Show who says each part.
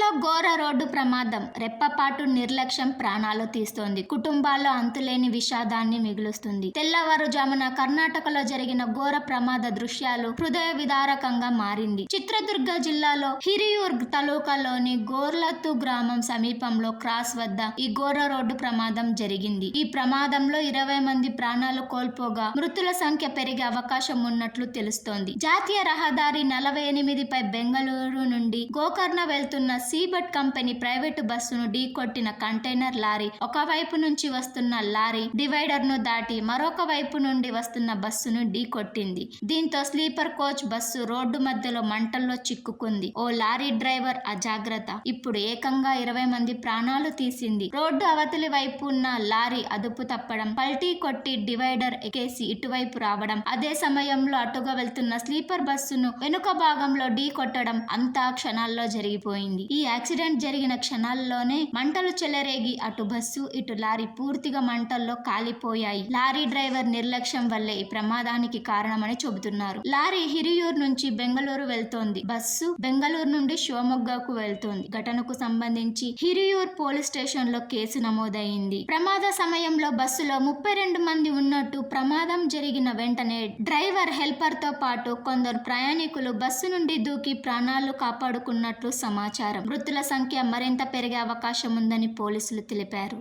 Speaker 1: జిల్లాలో ఘోర రోడ్డు ప్రమాదం రెప్పపాటు నిర్లక్ష్యం ప్రాణాలు తీస్తోంది. కుటుంబాల్లో అంతులేని విషాదాన్ని మిగులుస్తుంది. తెల్లవారుజామున కర్ణాటకలో జరిగిన ఘోర ప్రమాద దృశ్యాలు హృదయ విదారకంగా మారింది. చిత్రదుర్గ జిల్లాలో హిరియూర్ తాలూకాలోని గోర్లత్తు గ్రామం సమీపంలో క్రాస్ వద్ద ఈ ఘోర రోడ్డు ప్రమాదం జరిగింది. ఈ ప్రమాదంలో ఇరవై మంది ప్రాణాలు కోల్పోగా మృతుల సంఖ్య పెరిగే అవకాశం ఉన్నట్లు తెలుస్తోంది. జాతీయ రహదారి నలభై ఎనిమిదిపై బెంగళూరు నుండి గోకర్ణ వెళ్తున్న సీబట్ కంపెనీ ప్రైవేటు బస్సును ఢీకొట్టిన కంటైనర్ లారీ ఒక వైపు నుంచి వస్తున్న లారీ డివైడర్ను దాటి మరొక వైపు నుండి వస్తున్న బస్సును ఢీకొట్టింది. దీంతో స్లీపర్ కోచ్ బస్సు రోడ్డు మధ్యలో మంటల్లో చిక్కుకుంది. ఓ లారీ డ్రైవర్ అజాగ్రత్త. ఇప్పుడు ఏకంగా ఇరవై మంది ప్రాణాలు తీసింది. రోడ్డు అవతలి వైపు ఉన్న లారీ అదుపు తప్పడం పల్టీ కొట్టి డివైడర్ ఎక్కేసి ఇటువైపు రావడం అదే సమయంలో అటుగా వెళ్తున్న స్లీపర్ బస్సును వెనుక భాగంలో ఢీ కొట్టడం అంతా క్షణాల్లో జరిగిపోయింది. ఈ యాక్సిడెంట్ జరిగిన క్షణాల్లోనే మంటలు చెలరేగి అటు బస్సు ఇటు లారీ పూర్తిగా మంటల్లో కాలిపోయాయి. లారీ డ్రైవర్ నిర్లక్ష్యం వల్లే ఈ ప్రమాదానికి కారణమని చెబుతున్నారు. లారీ హిరియూర్ నుంచి బెంగళూరు వెళ్తోంది. బస్సు బెంగళూరు నుండి శివమొగ్గకు వెళ్తోంది. ఘటనకు సంబంధించి హిరియూర్ పోలీస్ స్టేషన్లో కేసు నమోదైంది. ప్రమాద సమయంలో బస్సులో ముప్పై రెండు మంది ఉన్నట్టు ప్రమాదం జరిగిన వెంటనే డ్రైవర్ హెల్పర్తో పాటు కొందరు ప్రయాణికులు బస్సు నుండి దూకి ప్రాణాలు కాపాడుకున్నట్లు సమాచారం. మృతుల సంఖ్య మరింత పెరిగే అవకాశం ఉందని పోలీసులు తెలిపారు.